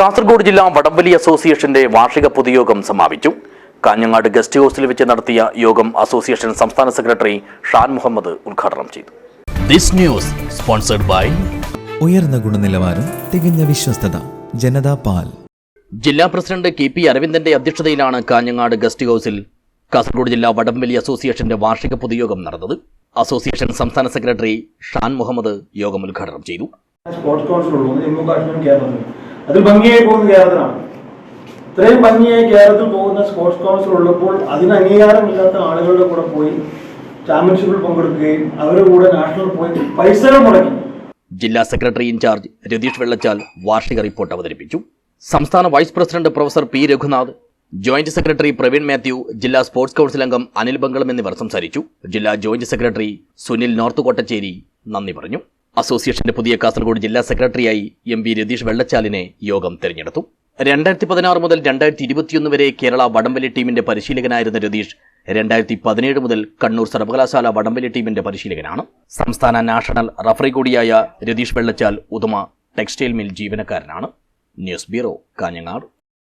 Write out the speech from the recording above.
കാസർഗോഡ് ജില്ലാ വടംവലി അസോസിയേഷന്റെ വാർഷിക പൊതുയോഗം സമാപിച്ചു. കാഞ്ഞങ്ങാട് ഗസ്റ്റ് ഹൌസിൽ വെച്ച് നടത്തിയ യോഗം അസോസിയേഷൻ സംസ്ഥാന സെക്രട്ടറി ഷാൻ മുഹമ്മദ് ഉദ്ഘാടനം ചെയ്തു. ദിസ് ന്യൂസ് സ്പോൺസർഡ് ബൈ ഉയർന്ന ഗുണനിലവാരം തികഞ്ഞ വിശ്വസ്തത ജനതാ പാൽ. ജില്ലാ പ്രസിഡന്റ് കെ പി അരവിന്ദന്റെ അധ്യക്ഷതയിലാണ് കാഞ്ഞങ്ങാട് ഗസ്റ്റ് ഹൌസിൽ കാസർഗോഡ് ജില്ലാ വടംവലി അസോസിയേഷന്റെ വാർഷിക പൊതുയോഗം നടന്നത്. അസോസിയേഷൻ സംസ്ഥാന സെക്രട്ടറി ഷാൻ മുഹമ്മദ് യോഗം ഉദ്ഘാടനം ചെയ്തു. സ്പോർട്സ് കൗൺസിലുള്ളൂ ജമ്മു കാശ്മീരും കേരളത്തിലും. അതിൽ ഭംഗിയായി പോകുന്ന കേരളത്തിലാണ്. ഇത്രയും ഭംഗിയായി കേരളത്തിൽ പോകുന്ന സ്പോർട്സ് കൗൺസിൽ ഉള്ളപ്പോൾ അതിന് അംഗീകാരമില്ലാത്ത ആളുകളുടെ കൂടെ പോയി ചാമ്പ്യൻഷിപ്പിൽ പങ്കെടുക്കുകയും അവരുടെ കൂടെ നാഷണൽ പോയി പൈസകൾ മുടക്കി. ജില്ലാ സെക്രട്ടറി ഇൻചാർജ് രതീഷ് വെള്ളച്ചാൽ വാർഷിക റിപ്പോർട്ട് അവതരിപ്പിച്ചു. സംസ്ഥാന vice president professor P Raghunath joint secretary Praveen Mathew ജില്ലാ സ്പോർട്സ് കൗൺസിൽ അംഗം അനിൽ ബംഗളം എന്നിവർ സംസാരിച്ചു. ജില്ലാ joint secretary Sunil north Kottacheri നന്ദി പറഞ്ഞു. അസോസിയേഷന്റെ പുതിയ കാസർഗോഡ് ജില്ലാ സെക്രട്ടറിയായി എം വി രതീഷ് വെള്ളച്ചാലിനെ യോഗം തെരഞ്ഞെടുത്തു. രണ്ടായിരത്തി പതിനാറ് മുതൽ രണ്ടായിരത്തി ഇരുപത്തിയൊന്ന് വരെ കേരള വടംവലി ടീമിന്റെ പരിശീലകനായിരുന്ന രതീഷ് രണ്ടായിരത്തി പതിനേഴ് മുതൽ കണ്ണൂർ സർവകലാശാല വടംവലി ടീമിന്റെ പരിശീലകനാണ്. സംസ്ഥാന നാഷണൽ റഫറി കൂടിയായ Ratheesh Vellachal Uduma textile mill ജീവനക്കാരനാണ്. News bureau Kanhangad.